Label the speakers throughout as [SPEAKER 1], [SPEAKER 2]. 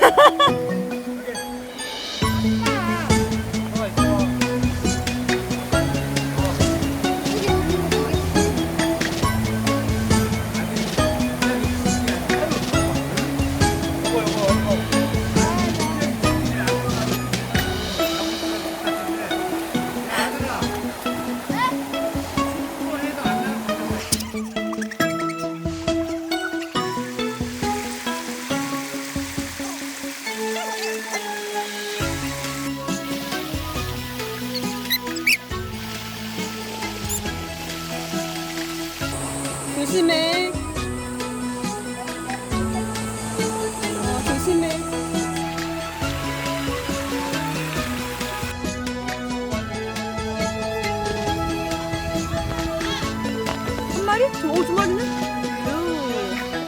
[SPEAKER 1] Ha ha ha! 조심해. 어, 조심해. 한 마리? 두, 오, 두 마리네? 오,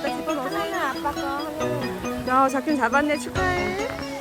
[SPEAKER 1] 갖다 집어넣어서.
[SPEAKER 2] 하나는 아빠 거,
[SPEAKER 1] 야, 작긴 잡았네. 축하해.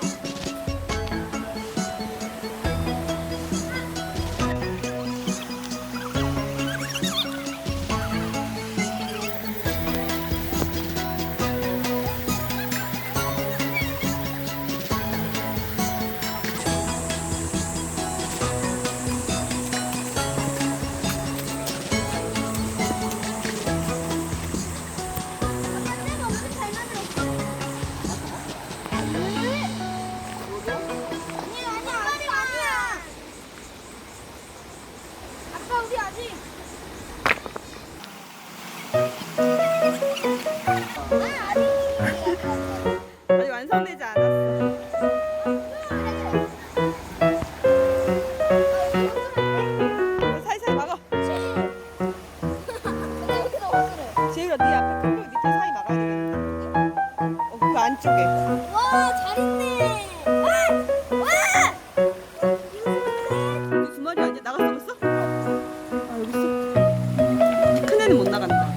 [SPEAKER 1] 애는 못 나간다.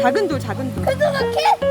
[SPEAKER 1] 작은 돌 작은 돌.
[SPEAKER 2] 그렇게?
[SPEAKER 1] 완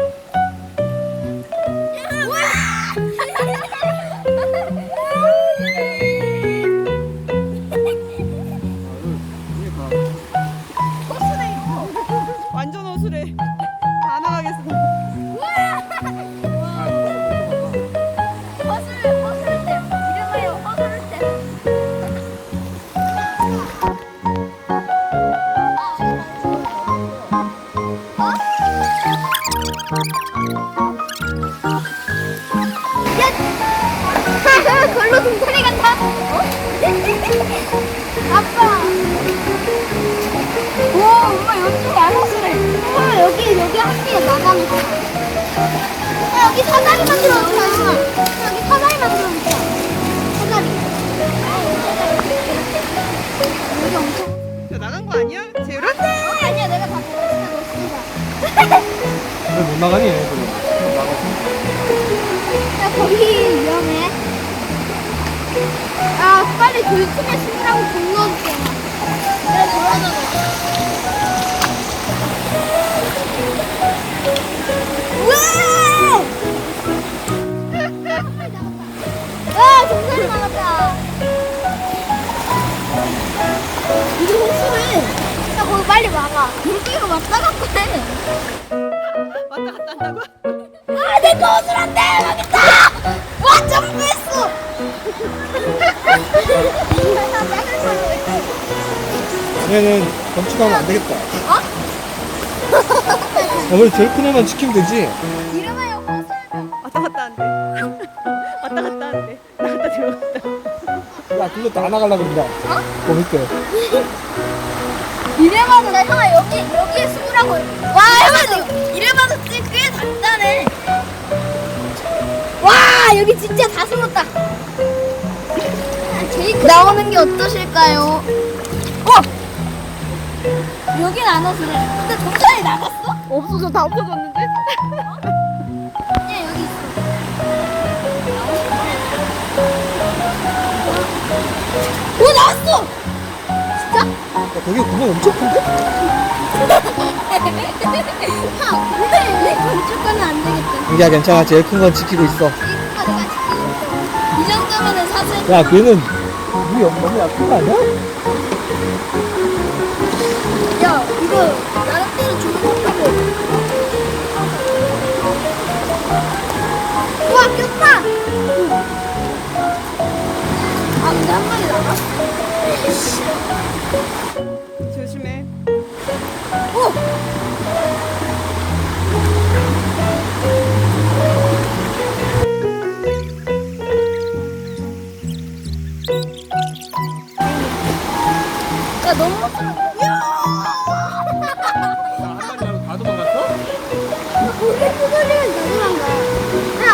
[SPEAKER 2] 개에 나가는 거. 아, 여기 사다리 만들어 놓자. 여기 사다리 만들어 놓자. 사다리. 여기 엄청.
[SPEAKER 1] 저 나간 거 아니야? 재율아?
[SPEAKER 2] 어, 아니야, 내가 다 먹었어.
[SPEAKER 3] 왜 못 나가니 얘네들은
[SPEAKER 2] 야, 거기 위험해. 아, 빨리 돌틈에 숨으라고 돈 넣어줄게. 나갔다. 이게 호수래. 야, 거기 빨리 막아. 물고기가 왔다 갔다 해.
[SPEAKER 1] 왔다 갔다 한다고?
[SPEAKER 2] 아, 내거 옷을 안 돼! 여기 있다! 와, 점프했어!
[SPEAKER 3] 얘는 멈추가면 안 되겠다
[SPEAKER 2] 어?
[SPEAKER 3] 어머니 제일 큰 애만 지키면 되지
[SPEAKER 2] 이름하여 호슬.
[SPEAKER 1] 왔다 갔다 한대.
[SPEAKER 3] 야 글로 다 나가려고 그냥 거 밑에
[SPEAKER 2] 이래봐도 나 형아 여기 여기에 숨으라고. 와 형아 이래봐도 진짜 꽤 단단해. 와 여기 진짜 다 숨었다. 나오는 게 어떠실까요? 어! 여긴 안 왔어. 근데 동산이 나갔어?
[SPEAKER 1] 없어져 다 없어졌는데?
[SPEAKER 2] 왔어! 진짜?
[SPEAKER 3] 야, 거기 구멍 엄청 큰데?
[SPEAKER 2] 하, 근데 내 건축 가면 안 되겠다.
[SPEAKER 3] 은기야 괜찮아 제일 큰 건 지키고 있어
[SPEAKER 2] 이거가 내가 지키고 있어. 이 정도면은 사실.
[SPEAKER 3] 야 걔는 물이 너무 약한 거 아니야?
[SPEAKER 2] 야, 이거 나름 야, 너무 야!
[SPEAKER 3] 한 마리 다 도망갔어?
[SPEAKER 2] 고개 두드리면 너무한 거야. 야!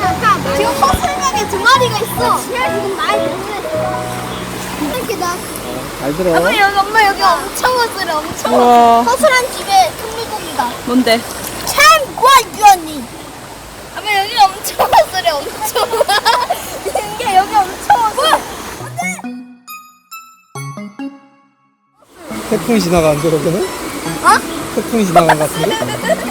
[SPEAKER 2] 야, 야, 지금 허술하게 두 마리가 있어. 지하 지금 많이 너무했어. 이렇게 나.
[SPEAKER 3] 잘 들어
[SPEAKER 2] 엄마 여기 엄마 여기 엄청 허술해 엄청
[SPEAKER 3] 우와.
[SPEAKER 2] 허술한 집에 큰 물고기다
[SPEAKER 1] 뭔데?
[SPEAKER 2] 참과연이 엄
[SPEAKER 3] 태풍이 지나가는데 거기는?
[SPEAKER 2] 어?
[SPEAKER 3] 태풍이 지나간 것 같은데?